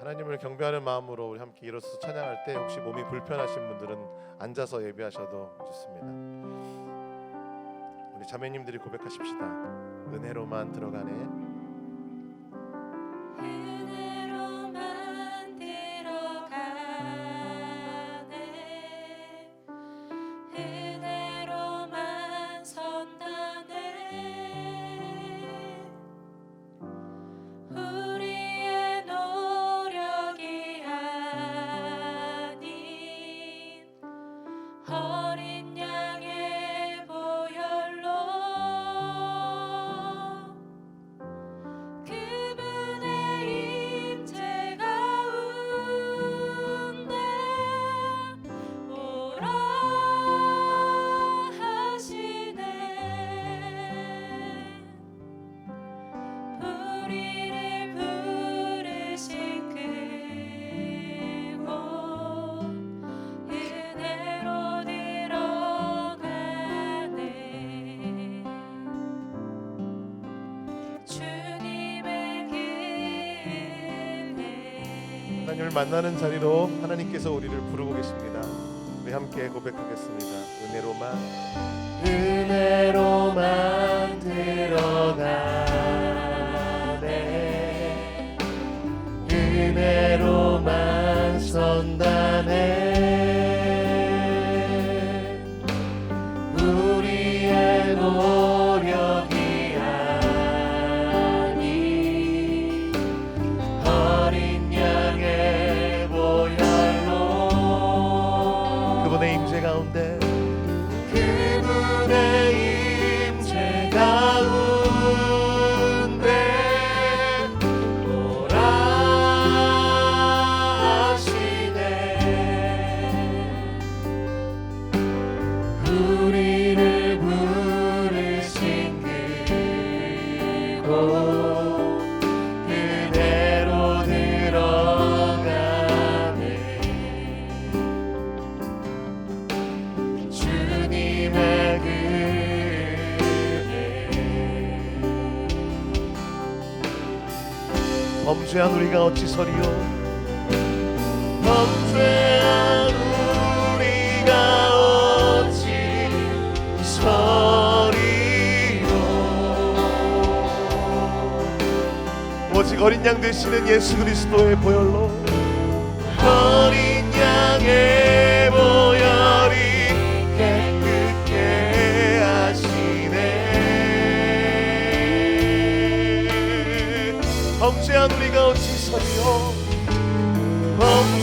하나님을 경배하는 마음으로 우리 함께 일어서서 찬양할 때 혹시 몸이 불편하신 분들은 앉아서 예배하셔도 좋습니다. 우리 자매님들이 고백하십시다. 은혜로만 들어가네. 만나는 자리로 하나님께서 우리를 부르고 계십니다. 우리 함께 고백하겠습니다. 은혜로만 은혜로만 들어가 범죄한 우리가 어찌 서리요? 범죄한 우리가 어찌 서리요? 오직 어린 양 되시는 예수 그리스도의 보혈로 어린 양의 보혈이 깨끗게 하시네. 범죄한 우리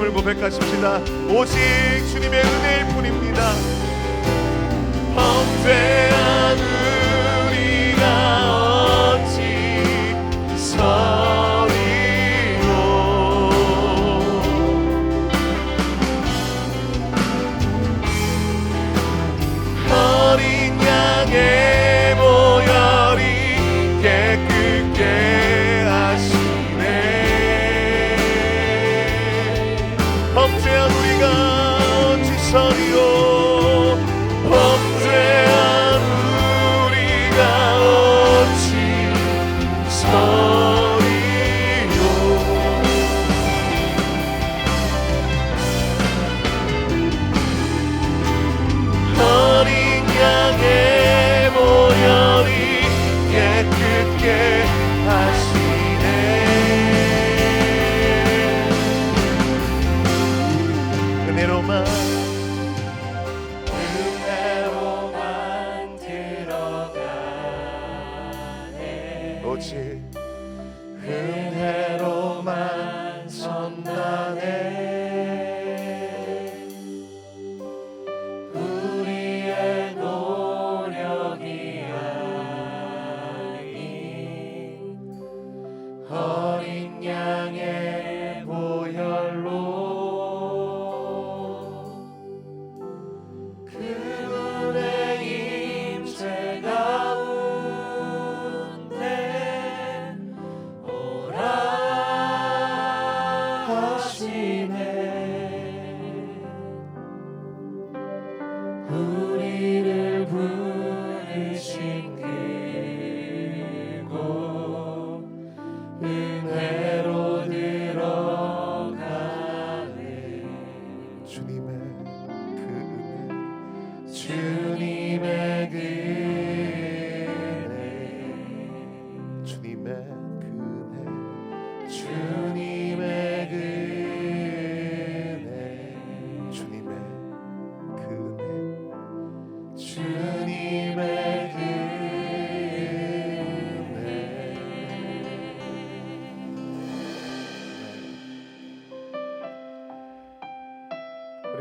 자격 없음을 고백하십시다. 오직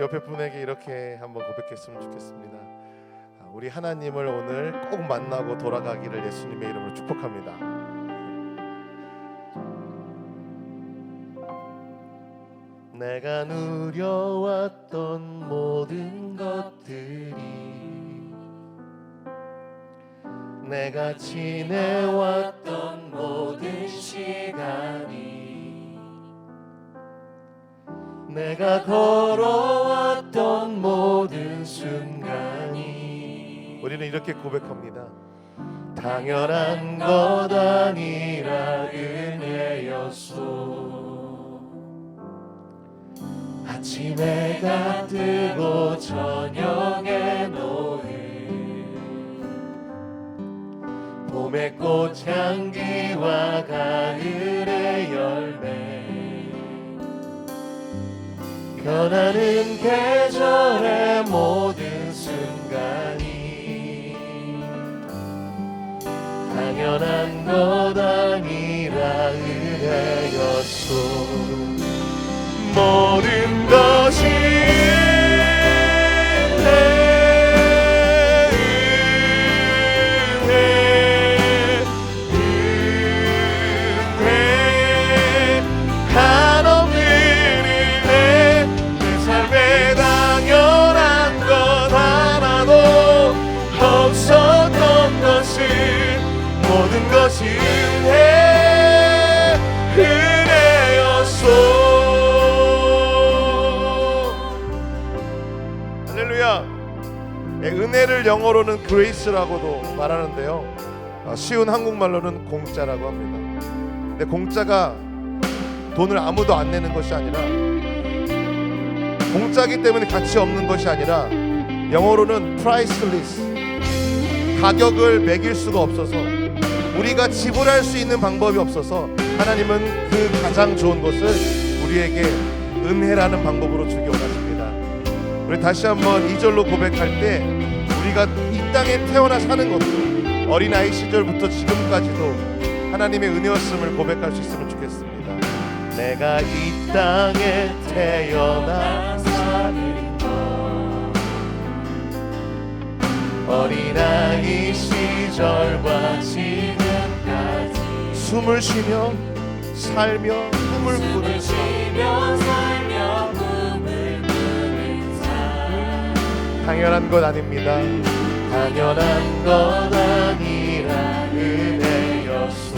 옆에 분에게 이렇게 한번 고백했으면 좋겠습니다. 아, 우리 하나님을 오늘 꼭 만나고 돌아가기를 예수님의 이름으로 축복합니다. 내가 누려왔던 모든 것들이 내가 지내왔던 모든 시간이 내가 걸어 우리는 이렇게 고백합니다. 당연한 것 아니라 은혜였소. 아침에 가 뜨고 저녁에 노을 봄의 꽃향기와 가을의 열매 변하는 계절의 모든 순간이 당연한 것 아니라 은혜였소. 모든 은혜를 영어로는 그레이스라고도 말하는데요. 아, 쉬운 한국말로는 공짜라고 합니다. 근데 공짜가 돈을 아무도 안 내는 것이 아니라 공짜기 때문에 가치 없는 것이 아니라 영어로는 priceless. 가격을 매길 수가 없어서 우리가 지불할 수 있는 방법이 없어서 하나님은 그 가장 좋은 것을 우리에게 은혜라는 방법으로 주기 원하십니다. 우리 다시 한번 이절로 고백할 때 우리가 이 땅에 태어나 사는 것도 어린아이 시절부터 지금까지도 하나님의 은혜였음을 고백할 수 있으면 좋겠습니다. 내가 이 땅에 태어나 사는 어린아이 시절과 지금까지 숨을 쉬며 살며 꿈을 꾸는 삶 당연한 것 아닙니다. 당연한 것 아니라 은혜였소.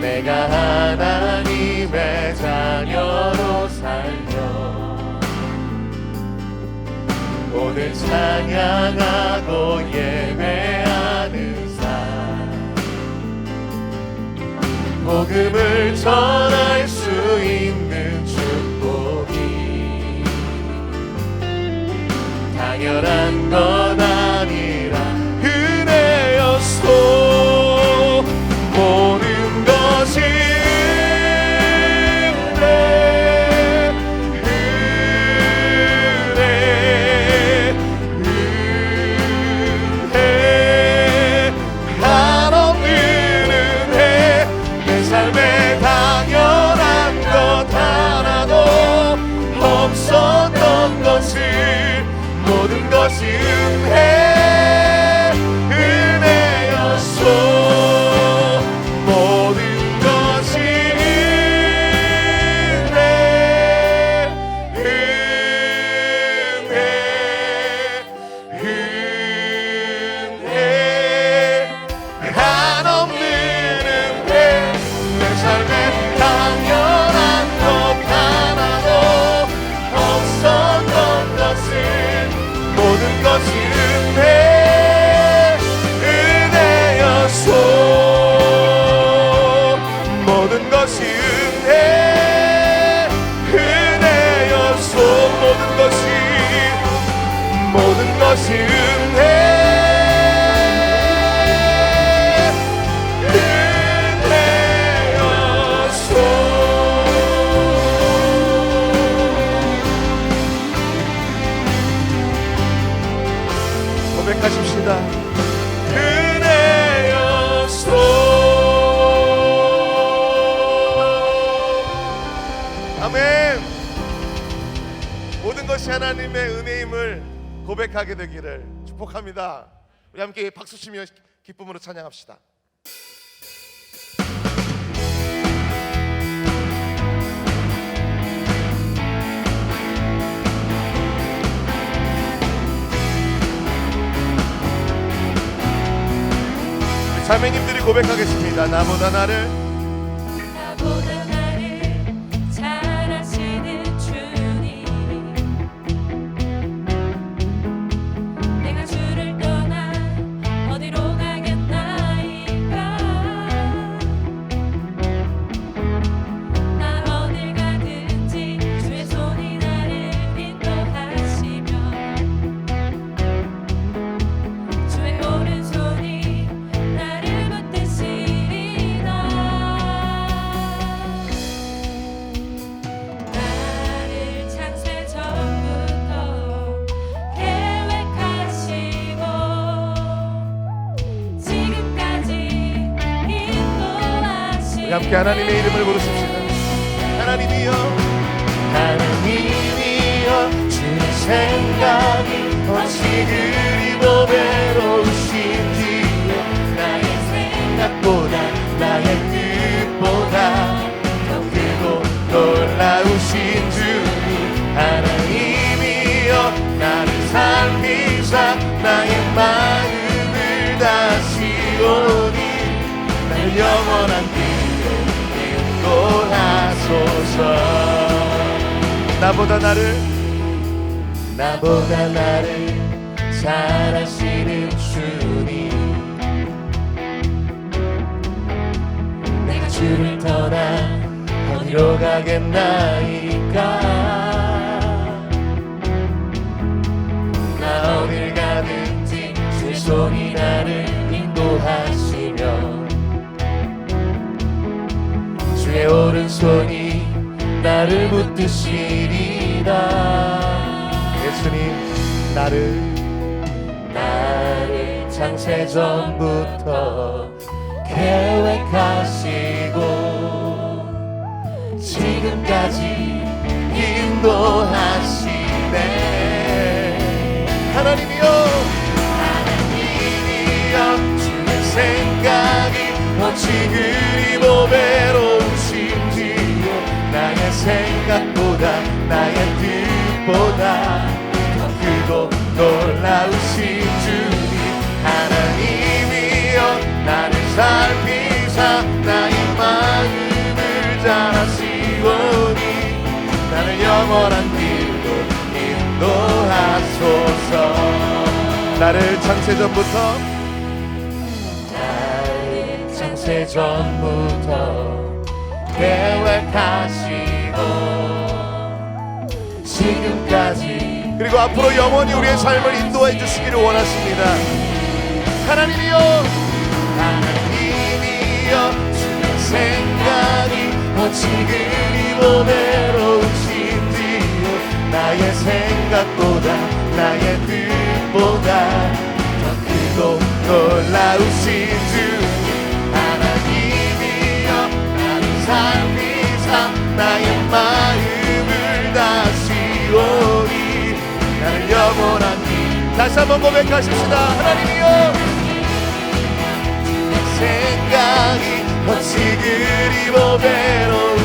내가 하나님의 자녀로 살며 오늘 찬양하고 예배하는 삶. 복음을 전할 당 것은 모든 것이 아멘. 모든 것이 하나님의 은혜임을 고백하게 되기를 축복합니다. 우리 함께 박수 치며 기쁨으로 찬양합시다. 자매님들이 고백하겠습니다. 나보다 나를 함께 하나님의 이름을 부르십시다. 하나님이여, 하나님이여, 주의 생각이 어찌 그리 보배로우신지요. 나의 생각보다 나의 뜻보다 더 크고 놀라우신 주님 하나님이여 나를 살피사 나의 마음을 다시오니 나를 영원한 인도하소서. 나보다 나를 나보다 나를 잘하시는 주님. 내가 주를 떠나 어디로 가겠나이까 오른손이 나를 붙드시리라. 예수님 나를. 나를 창세 전부터 계획하시고 지금까지 인도하시네. 하나님이여! 하나님이여 주의 생각이 어찌 그리 보배로우신지요 나의 생각보다 나의 뜻보다 더 크고 놀라우신 주님 하나님이여 나를 살피사 나의 마음을 잘 아시오니 나를 영원한 길로 인도하소서. 나를 창세 전부터 나를 창세 전부터 계획 하시고 지금까지 그리고 앞으로 영원히 우리의 삶을 인도해 주시기를 원하십니다. 하나님이여 하나님이여 주의 생각이 어찌 그리 보배로우신지요. 나의 생각보다 나의 뜻보다 더 크고 놀라우신 다시 한번 고백하십시다. 하나님이여. 생각이 어찌 그리 보배로우신지요.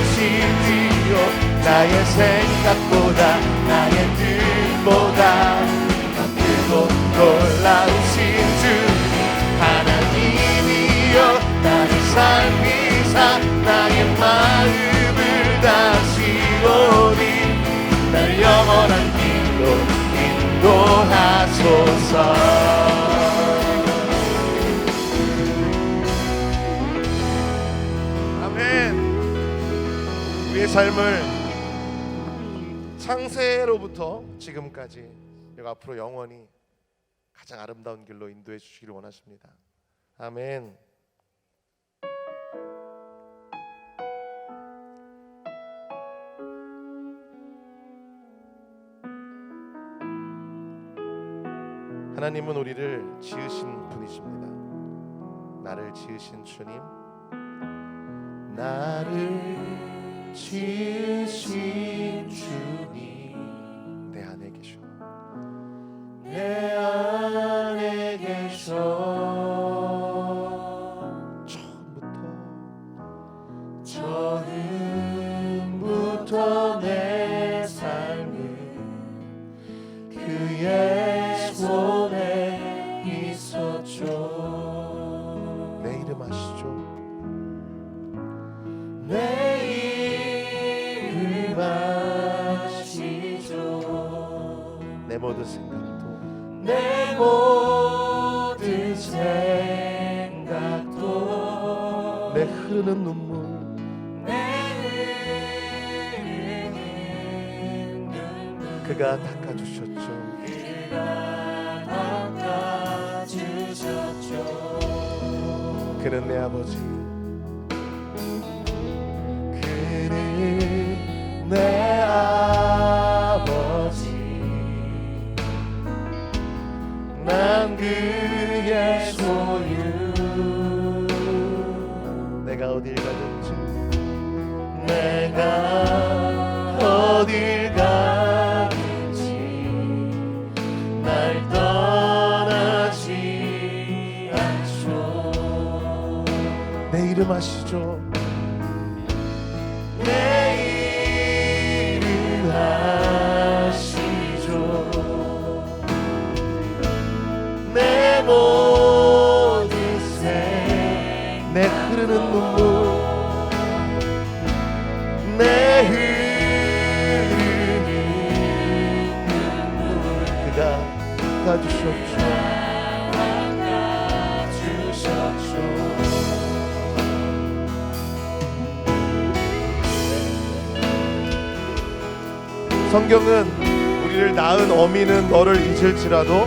나의 생각보다 나의 뜻보다 아멘. 우리의 삶을 창세로부터 지금까지 그리고 앞으로 영원히 가장 아름다운 길로 인도해 주시기를 원하십니다. 아멘. 하나님은 우리를 지으신 분이십니다. 나를 지으신 주님, 나를 지으신 주님 그가 닦아주셨죠. 그는 내 아버지 성경은 우리를 낳은 어미는 너를 잊을지라도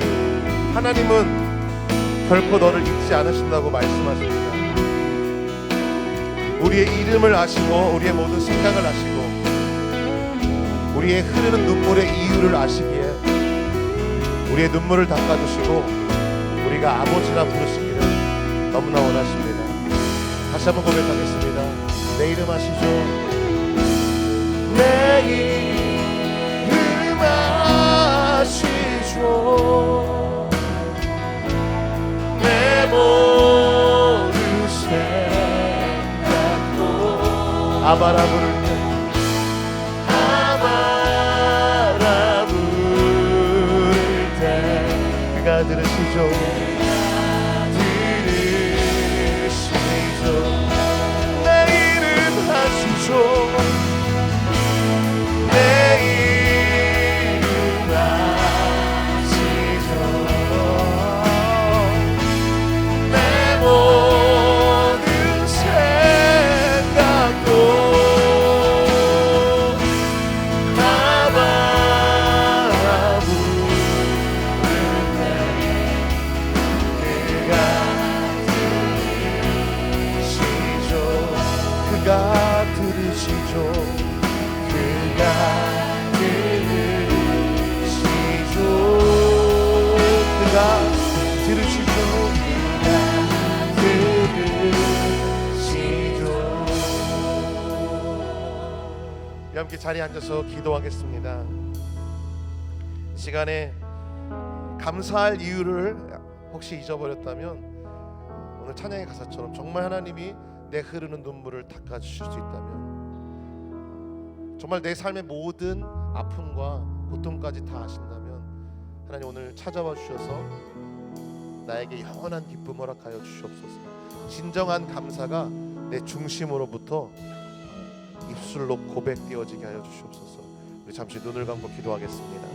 하나님은 결코 너를 잊지 않으신다고 말씀하십니다. 우리의 이름을 아시고 우리의 모든 생각을 아시고 우리의 흐르는 눈물의 이유를 아시기에 우리의 눈물을 닦아주시고 우리가 아버지라 부르시기를 너무나 원하십니다. 다시 한번 고백하겠습니다. 내 이름 아시죠? 내 이름 아시죠 내 모든 생각도 아바라 부를 함께 자리에 앉아서 기도하겠습니다. 이 시간에 감사할 이유를 혹시 잊어버렸다면 오늘 찬양의 가사처럼 정말 하나님이 내 흐르는 눈물을 닦아 주실 수 있다면 정말 내 삶의 모든 아픔과 고통까지 다 아신다면 하나님 오늘 찾아와 주셔서 나에게 영원한 기쁨 허락하여 주시옵소서. 진정한 감사가 내 중심으로부터 입술로 고백되어지게 하여 주시옵소서. 우리 잠시 눈을 감고 기도하겠습니다